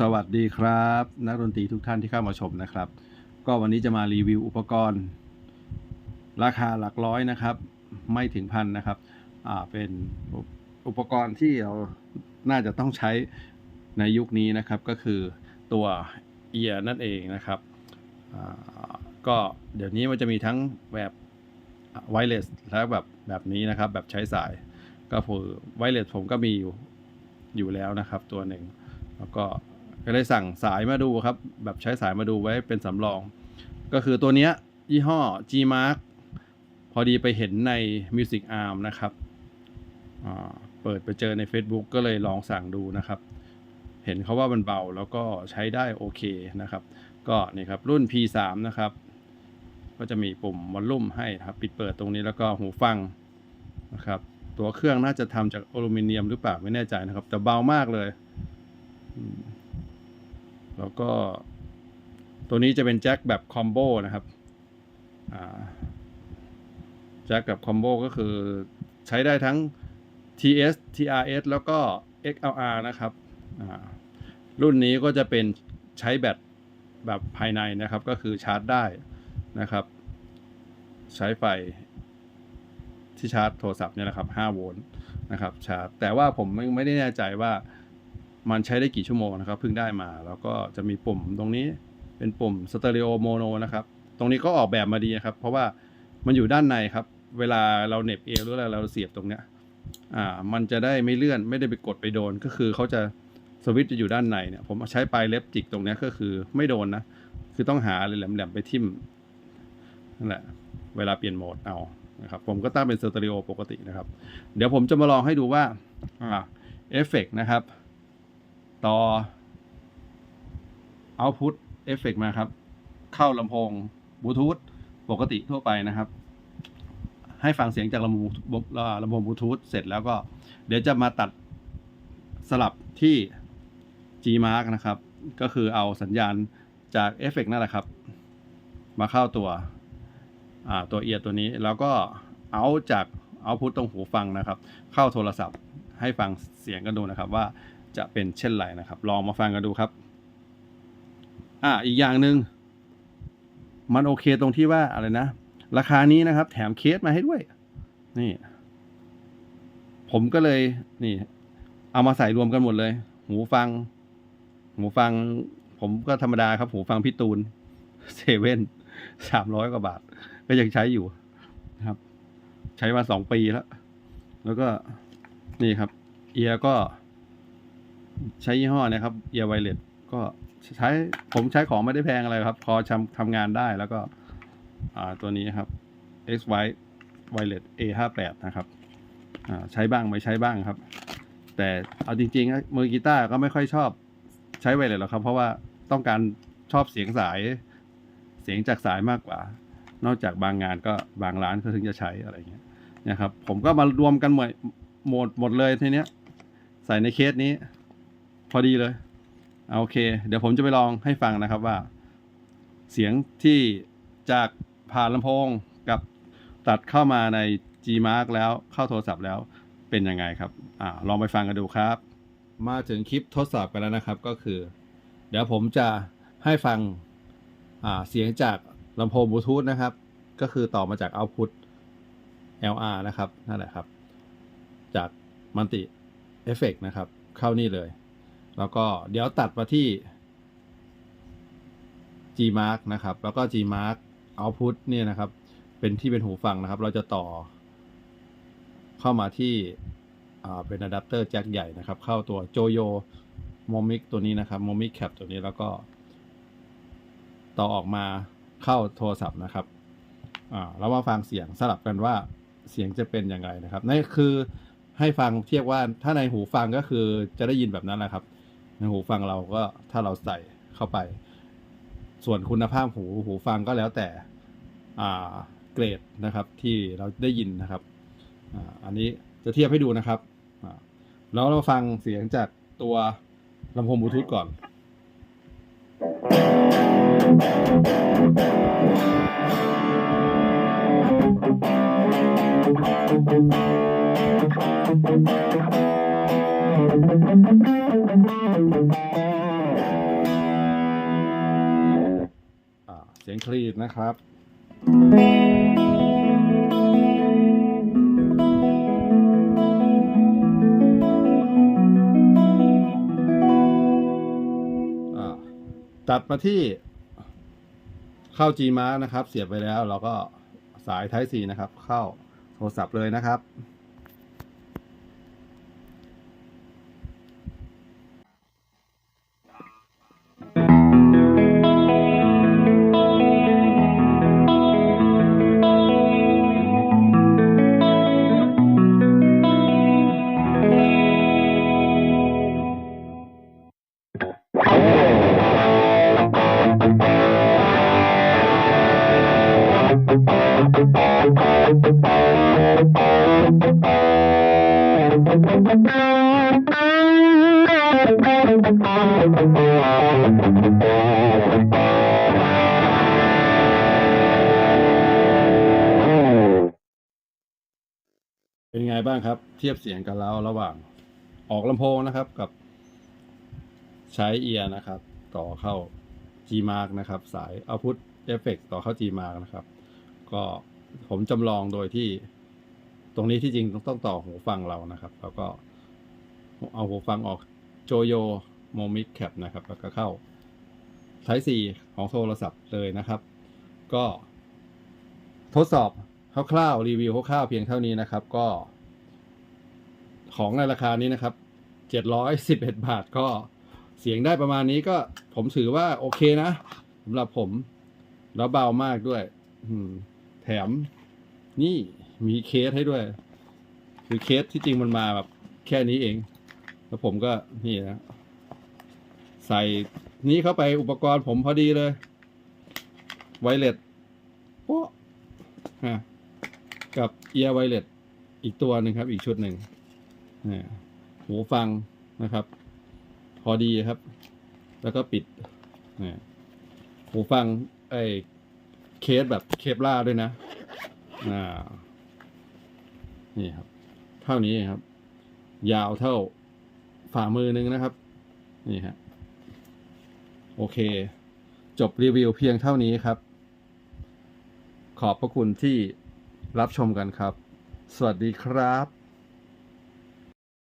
สวัสดีครับ นักดนตรีทุกท่านที่เข้ามาชมนะครับ ก็วันนี้จะมารีวิวอุปกรณ์ ราคาหลักร้อยนะครับ ไม่ถึงพันนะครับอ่าเป็นอุปกรณ์ที่เราน่าจะต้องใช้ในยุคนี้นะครับ ก็คือตัวเอียนั่นเองนะครับก็เดี๋ยวนี้มันจะมีทั้งแบบไวเลสและแบบแบบนี้นะครับ แบบใช้สาย ก็คือไวเลสผมก็มีอยู่อยู่แล้วนะครับ ตัวหนึ่งแล้วก็ ก็เลยสั่งสายมาดูครับ แบบใช้สายมาดูไว้เป็นสำรอง ก็คือตัวเนี้ยยี่ห้อ G Mark พอดีไปเห็นใน Music Arm นะครับเปิดไปเจอใน Facebook ก็เลยลองสั่งดูนะครับ เห็นเขาว่ามันเบาแล้วก็ใช้ได้โอเคนะครับ ก็นี่ครับรุ่น P3 นะครับ ก็จะมีปุ่มวอลลุ่มให้ครับ ปิดเปิดตรงนี้แล้วก็หูฟังนะครับ ตัวเครื่องน่าจะทำจากอลูมิเนียมหรือเปล่าไม่แน่ใจนะครับ แต่เบามากเลย แล้วก็ตัวนี้จะเป็นแจ็คแบบคอมโบนะครับแจ็คกับคอมโบก็คือใช้ได้ทั้ง TS TRS แล้วก็ XLR นะครับรุ่นนี้ก็จะเป็นใช้แบตแบบภายในนะครับ ก็คือชาร์จได้นะครับ ใช้ไฟที่ชาร์จโทรศัพท์เนี่ยนะครับ5โวลต์นะครับชาร์จแต่ว่าผมไม่ไม่ได้แน่ใจว่า มันใช้ได้กี่ชั่วโมงนะครับเพิ่งได้มา แล้วก็จะมีปุ่มตรงนี้เป็นปุ่มสเตอริโอโมโนนะครับตรงนี้ก็ออกแบบมาดีนะครับ เพราะว่ามันอยู่ด้านในครับ เวลาเราเน็บเอวหรืออะไรเราเสียบตรงเนี้ยอ่ามันจะได้ไม่เลื่อนไม่ได้ไปกดไปโดนก็คือเขาจะสวิตช์จะอยู่ด้านในเนี่ยผมใช้ปลายเล็บจิกตรงเนี้ยก็คือไม่โดนนะ คือต้องหาอะไรแหลมๆไปทิ่มนั่นแหละเวลาเปลี่ยนโหมดเอานะครับผมก็ตั้งเป็นสเตอริโอปกตินะครับ เดี๋ยวผมจะมาลองให้ดูว่าอ่าเอฟเฟกนะครับ ต่อ output เอฟเฟกมาครับ เข้าลำโพงบลูทูธปกติทั่วไปนะครับ ให้ฟังเสียงจากลำโพงลำโพงบลูทูธเสร็จแล้วก็ เดี๋ยวจะมาตัดสลับที่ G Mark นะครับ ก็คือเอาสัญญาณจากเอฟเฟกนั่นแหละครับ มาเข้าตัวตัวเอียร์ตัวนี้แล้วก็เอาจากเอาพุทตรงหูฟังนะครับ เข้าโทรศัพท์ให้ฟังเสียงกันดูนะครับว่า จะเป็นเช่นไรนะครับ ลองมาฟังกันดูครับ อ่าอีกอย่างหนึ่งมันโอเคตรงที่ว่าอะไรนะ ราคานี้นะครับ แถมเคสมาให้ด้วย นี่ ผมก็เลยนี่ เอามาใส่รวมกันหมดเลย หูฟัง หูฟัง ผมก็ธรรมดาครับ หูฟังพี่ตูนเซเว่นสามร้อยกว่าบาท ก็ยังใช้อยู่นะครับ ใช้มาสองปีแล้ว แล้วก็นี่ครับ เอียก็ ใช้ยี่ห้อนะครับเอียไวเลสก็ใช้ผมใช้ของไม่ได้แพงอะไรครับ พอทำทำงานได้แล้วก็อ่าตัวนี้ครับ X Y Wireless A 5 8นะครับอ่าใช้บ้างไม่ใช้บ้างครับ แต่เอาจริงๆมือกีตาร์ก็ไม่ค่อยชอบใช้ไวเลสหรอกครับ เพราะว่าต้องการชอบเสียงสายเสียงจากสายมากกว่า นอกจากบางงานก็บางร้านเขาถึงจะใช้อะไรเงี้ยนะครับ ผมก็มารวมกันหมดหมดหมดเลยทีเนี้ย ใส่ในเคสนี้ พอดีเลยเอาโอเค เดี๋ยวผมจะไปลองให้ฟังนะครับว่า เสียงที่จากผ่านลำโพงกับตัดเข้ามาใน G Mark แล้วเข้าโทรศัพท์แล้วเป็นยังไงครับอ่าลองไปฟังกันดูครับ มาถึงคลิปทดสอบกันแล้วนะครับก็คือ เดี๋ยวผมจะให้ฟังอ่าเสียงจากลำโพงบลูทูธนะครับ ก็คือต่อมาจาก output LR นะครับนั่นแหละครับ จากมันติเอฟเฟกนะครับ เข้านี่เลย แล้วก็เดี๋ยวตัดมาที่ G Mark นะครับ แล้วก็ G Mark output เนี่ยนะครับ เป็นที่เป็นหูฟังนะครับ เราจะต่อ เข้ามาที่เป็นอะแดปเตอร์แจ็คใหญ่นะครับ เข้าตัวโจโยโมมิกตัวนี้นะครับโมมิกแคปตัวนี้แล้วก็ ต่อออกมาเข้าโทรศัพท์นะครับอ่าแล้วมาฟังเสียงสลับกันว่าเสียงจะเป็นยังไงนะครับนั่นคือให้ฟังเทียบว่าถ้าในหูฟังก็คือจะได้ยินแบบนั้นแหละครับ ในหูฟังเราก็ถ้าเราใส่เข้าไป ส่วนคุณภาพหูหูฟังก็แล้วแต่เกรดนะครับที่เราได้ยินนะครับอ,อันนี้จะเทียบให้ดูนะครับแล้วเราฟังเสียงจากตัวลำโพงบลูทูธก่อน เสียงคลีดนะครับอ่าตัดมาที่เข้า G Mark นะครับ เสียบไปแล้วเราก็สาย Type C นะครับ เข้าโทรศัพท์เลยนะครับ เป็นไงบ้างครับ เทียบเสียงกันแล้วระหว่างออกลำโพงนะครับกับ ใช้เอียร์นะครับ ต่อเข้า G Mark นะครับ สาย Output Effect ต่อเข้า G Mark นะครับ ก็ผมจำลองโดยที่ ตรงนี้ที่จริงต้องต่อหูฟังเรานะครับ แล้วก็เอาหูฟังออกโจโยโมมิกแคปนะครับ แล้วก็เข้า Type C ของโทรศัพท์เลยนะครับ ก็ทดสอบคร่าวๆรีวิวคร่าวๆเพียงเท่านี้นะครับ ก็ ของในราคานี้นะครับเจ็ดร้อยสิบเอ็ดบาทก็เสียงได้ประมาณนี้ก็ผมถือว่าโอเคนะสำหรับผม แล้วเบามากด้วยแถมนี่ มีเคสให้ด้วย คือเคสที่จริงมันมาแบบแค่นี้เอง แล้วผมก็นี่นะ ใส่นี้เข้าไปอุปกรณ์ผมพอดีเลย ไวเลสโป๊ะฮะกับเอียร์ไวเลสอีกตัวหนึ่งครับ อีกชุดหนึ่งนี่หูฟังนะครับ พอดีครับ แล้วก็ปิดนี่หูฟังไอ้เคสแบบเคปล่าด้วยนะ อ่า นี่ครับ เท่านี้ครับ ยาวเท่าฝ่ามือหนึงนะครับ นี่ฮะโอเค จบรีวิวเพียงเท่านี้ครับ ขอบพระคุณที่รับชมกันครับ สวัสดีครับ